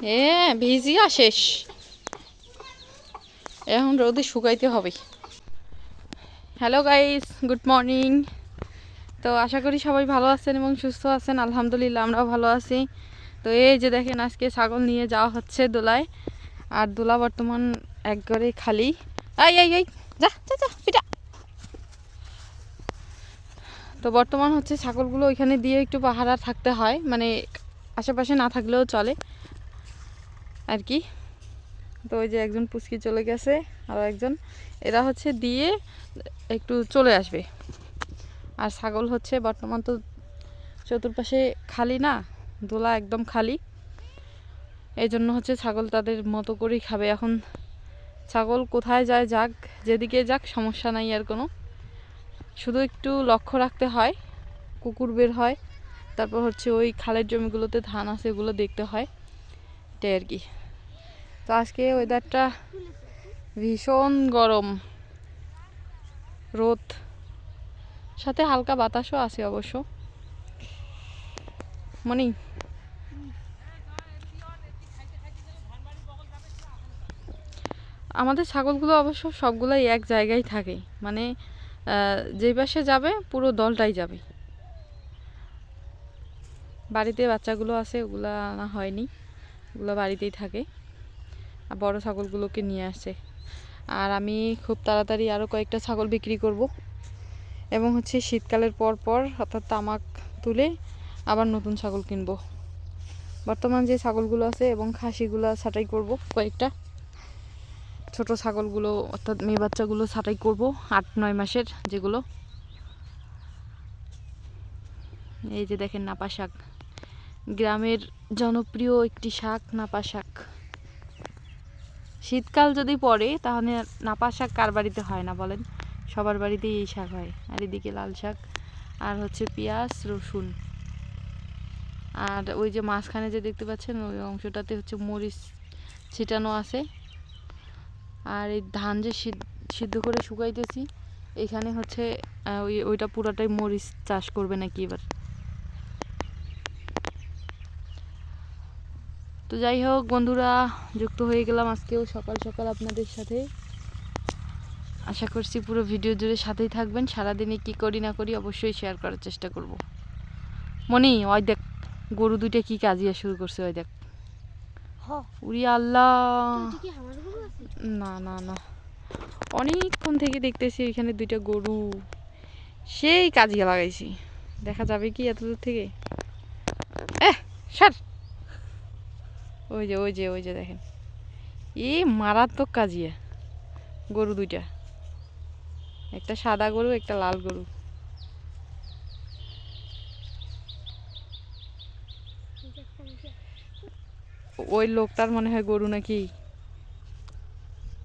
এ ভিজিয়া শেষ এখন রোদে শুকাইতে হবে। হ্যালো গাইস গুড মর্নিং তো আশা করি সবাই ভালো আছেন এবং সুস্থ আছেন। আলহামদুলিল্লাহ, আমরাও ভালো আছি। তো এই যে দেখেন, আজকে ছাগল নিয়ে যাওয়া হচ্ছে দোলায়। আর দোলা বর্তমান একবারে খালি। আই আই আই যা যা যা, পিটা। তো বর্তমান হচ্ছে ছাগলগুলো ওইখানে দিয়ে একটু পাহারা থাকতে হয়। মানে আশেপাশে না থাকলেও চলে। আর কি। তো ওই যে একজন পুচকি চলে গেছে, আর একজন। এরা হচ্ছে দিয়ে একটু চলে আসবে। আর ছাগল হচ্ছে বর্তমান তো চতুর্পাশে খালি না, দোলা একদম খালি। এই জন্য হচ্ছে ছাগল তাদের মতো করেই খাবে। এখন ছাগল কোথায় যায় যাক, যেদিকে যাক, সমস্যা নাই আর কোনো। শুধু একটু লক্ষ্য রাখতে হয়, কুকুর বের হয়। তারপর হচ্ছে ওই খালের জমিগুলোতে ধান আছে, এগুলো দেখতে হয়। এটাই আর কি তো আজকে ওয়েদারটা ভীষণ গরম। রোদ। সাথে হালকা বাতাসও আছে অবশ্য। মনি আমাদের ছাগলগুলো অবশ্য সবগুলাই এক জায়গায় থাকে। মানে যেই পাশে যাবে, পুরো দলটাই যাবে। বাড়িতে বাচ্চাগুলো আছে, ওগুলা আনা হয়নি। ওগুলো বাড়িতেই থাকে। আর বড় ছাগলগুলোকে নিয়ে আসে। আর আমি খুব তাড়াতাড়ি আরও কয়েকটা ছাগল বিক্রি করব। এবং হচ্ছে শীতকালের পর পর অর্থাৎ তামাক তুলে আবার নতুন ছাগল কিনবো। বর্তমান যে ছাগলগুলো আছে এবং খাসিগুলো ছাঁটাই করব কয়েকটা। ছোট ছাগলগুলো অর্থাৎ মেয়ে বাচ্চাগুলো ছাঁটাই করব আট, নয় মাসের যেগুলো। এই যে দেখেন নাপা শাক। গ্রামের জনপ্রিয় একটি শাক, নাপা শাক। শীতকাল যদি পড়ে, তাহলে নাপা শাক কার বাড়িতে হয় না বলেন? সবার বাড়িতেই এই শাক হয়। আর এদিকে লাল শাক, আর হচ্ছে পেঁয়াজ, রসুন। আর ওই যে মাঝখানে যে দেখতে পাচ্ছেন, ওই অংশটাতে হচ্ছে মরিচ ছিটানো আছে। আর এই ধান যে সিদ- সিদ্ধ করে শুকাইতেছি, এখানে হচ্ছে ওই, ওইটা পুরাটাই মরিচ চাষ করবে নাকি এবার? তো যাই হোক বন্ধুরা যুক্ত হয়ে গেলাম আজকেও সকাল সকাল আপনাদের সাথে। আশা করছি পুরো ভিডিও জুড়ে সাথেই থাকবেন। সারাদিনে কি করি না করি অবশ্যই শেয়ার করার চেষ্টা করব। মনি ওই দেখ গরু দুইটা কি কাজিয়া শুরু করছে ওই দেখ। হ। উড়ি আল্লাহ। না না না। অনেকক্ষণ থেকে দেখতেছি এখানে দুইটা গরু। সেই কাজিয়া লাগাইছি। দেখা যাবে কি এত দূর থেকে? এহ সর। ওই যে ওই যে ওই যে দেখেন। এই মারাত্মক কাজিয়া গরু দুইটা। একটা সাদা গরু, একটা লাল গরু। ওই লোকটার মনে হয় গরু নাকি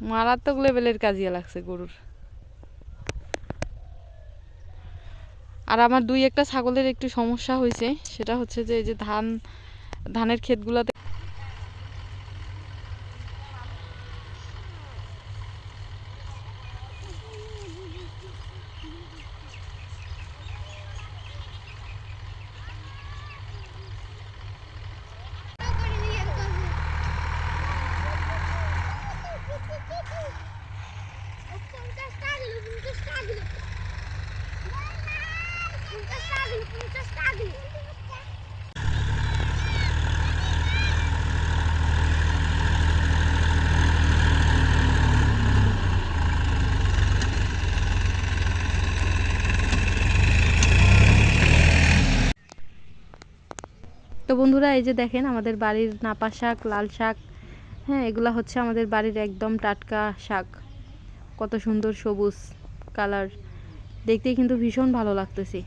মারাত্মক লেভেলের কাজিয়া লাগছে গরুর। আর আমার দুই একটা ছাগলের একটু সমস্যা হয়েছে, সেটা হচ্ছে যে, এই যে ধান, ধানের ক্ষেতগুলোতে তো বন্ধুরা, এই যে দেখেন আমাদের বাড়ির নাপা শাক, লাল শাক হ্যাঁ এগুলা হচ্ছে আমাদের বাড়ির একদম টাটকা শাক। কত সুন্দর সবুজ কালার। দেখতে কিন্তু ভীষণ ভালো লাগতেছে।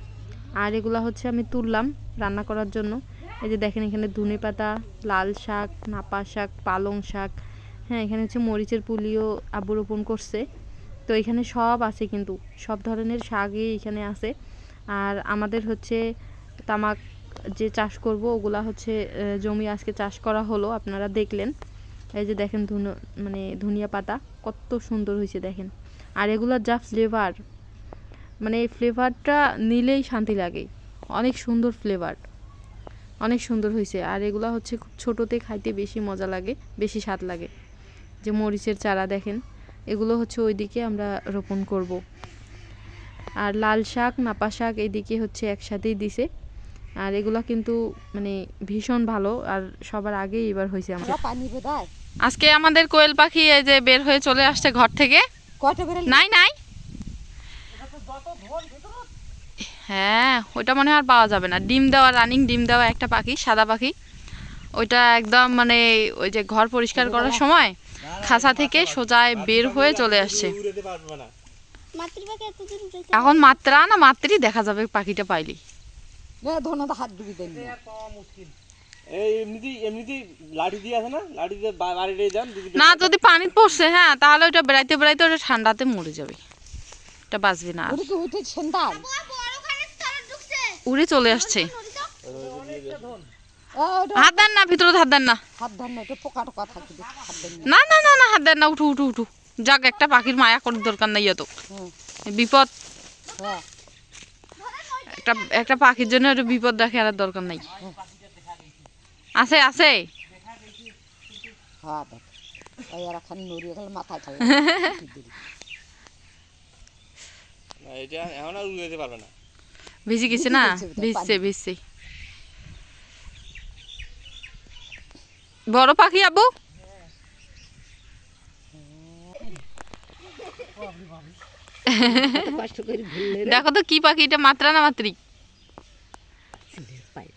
আর এগুলা হচ্ছে আমি তুললাম রান্না করার জন্য। এই যে দেখেন এখানে ধনে পাতা, লাল শাক, নাপা শাক, পালং শাক হ্যাঁ এখানে হচ্ছে মরিচের পুলিও আব্বু রোপণ করছে। তো এখানে সব আছে কিন্তু, সব ধরনের শাকই এখানে আছে। আর আমাদের হচ্ছে তামাক যে চাষ করব, ওগুলা হচ্ছে জমি আজকে চাষ করা হলো, আপনারা দেখলেন। এই যে দেখেন ধুনো মানে ধনিয়া পাতা, কত সুন্দর হয়েছে দেখেন। আর এগুলোর যা ফ্লেভার মানে এই ফ্লেভারটা নিলেই শান্তি লাগে। অনেক সুন্দর ফ্লেভার অনেক সুন্দর হয়েছে। আর এগুলো হচ্ছে খুব ছোটোতে খাইতে বেশি মজা লাগে বেশি স্বাদ লাগে। যে মরিচের চারা দেখেন এগুলো হচ্ছে ওইদিকে আমরা রোপণ করব। আর লাল শাক নাপা শাক এদিকে হচ্ছে একসাথেই দিছে। আর এগুলা কিন্তু মানে ভীষণ ভালো। আর সবার আগে এবার হয়েছে আমাদের পানি বোধহয়। আজকে আমাদের কোয়েল পাখি এই যে বের হয়ে চলে আসছে ঘর থেকে। নাই নাই। হ্যাঁ ওইটা মনে হয় আর পাওয়া যাবে না। ডিম দেওয়া রানিং ডিম দেওয়া একটা পাখি সাদা পাখি। ওইটা একদম মানে ওই যে ঘর পরিষ্কার করার সময় খাসা থেকে সোজায় বের হয়ে চলে আসছে। এখন মাত্রা না মাত্রই দেখা যাবে পাখিটা পাইলি। হাত ডুবি দেন না। যদি পানি পড়ছে হ্যাঁ তাহলে ওইটা বেড়াইতে বেড়াইতে ওটা ঠান্ডাতে মরে যাবে। এটা বাঁচবে না উড়ে চলে আসছে। হাত দেন না ভিতরে হাত দেন না। না না। না না হাত দেন না উঠু উঠু উঠু। যাক একটা পাখির মায়া করার দরকার নাই এত। হুম, বিপদ। হ্যাঁ। একটা একটা পাখির জন্য একটু বিপদ দেখে আর দরকার নাই। আছে আছে। হ্যাঁ মাথায় এটা এখন আর উড়ে যেতে পারবে না। ভিজে গেছে না? ভিজছে ভিজছে। বড় পাখি আবু কষ্ট করে ঘুরলে দেখো তো কি পাখি এটা মাত্রা না মাতৃ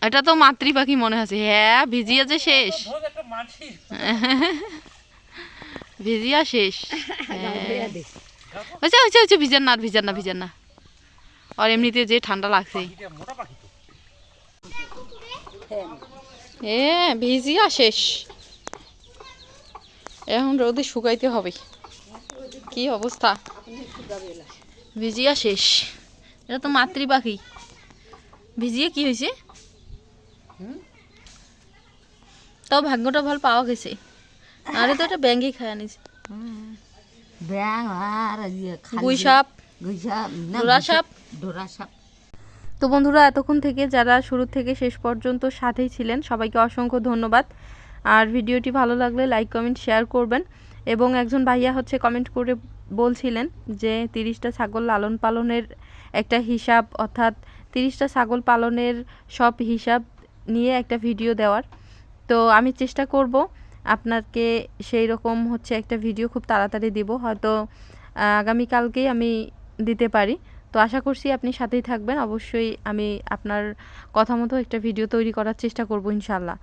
এটা তো মাতৃ পাখি মনে হচ্ছে। হ্যাঁ ভিজিয়া যে শেষ ভিজিয়া শেষ। হ্যাঁ। হয়েছে হয়েছে হয়েছে ভিজান না আর ভিজান না ভিজান না। আর এমনিতে যে ঠান্ডা লাগছে। এ, ভিজিয়া শেষ। এখন রোদে শুকাইতে হবে। কি অবস্থা? ভিজিয়া শেষ। এটা তো মাতৃ পাখি ভিজিয়ে কি হয়েছে? তাও ভাগ্যটা ভালো পাওয়া গেছে। আরে তো এটা ব্যাঙ্গই খায় আনিছে। ব্যাং আর ইয়ে তো বন্ধুরা এতক্ষণ থেকে যারা শুরু থেকে শেষ পর্যন্ত সাথেই ছিলেন সবাইকে অসংখ্য ধন্যবাদ। আর ভিডিওটি ভালো লাগলে লাইক কমেন্ট শেয়ার করবেন। এবং একজন ভাইয়া হচ্ছে কমেন্ট করে বলছিলেন যে তিরিশটা ছাগল লালন পালনের একটা হিসাব অর্থাৎ তিরিশটা ছাগল পালনের সব হিসাব নিয়ে একটা ভিডিও দেওয়ার। তো আমি চেষ্টা করব আপনাকে সেই রকম হচ্ছে একটা ভিডিও খুব তাড়াতাড়ি দিব। হয়তো আগামীকালকেই আমি দিতে পারি। তো আশা করছি আপনি সাথেই থাকবেন। অবশ্যই আমি আপনার কথা মতো একটা ভিডিও তৈরি করার চেষ্টা করব ইনশাল্লাহ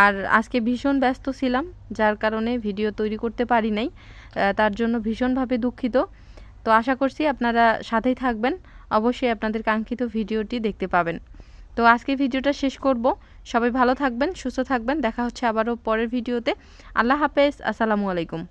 আর আজকে ভীষণ ব্যস্ত ছিলাম, যার কারণে ভিডিও তৈরি করতে পারি নাই। তার জন্য ভীষণভাবে দুঃখিত। তো আশা করছি আপনারা সাথেই থাকবেন। অবশ্যই আপনাদের কাঙ্ক্ষিত ভিডিওটি দেখতে পাবেন। তো আজকে ভিডিওটা শেষ করব। সবাই ভালো থাকবেন, সুস্থ থাকবেন। দেখা হচ্ছে আবারও পরের ভিডিওতে। আল্লাহ হাফেজ, আসসালামু আলাইকুম।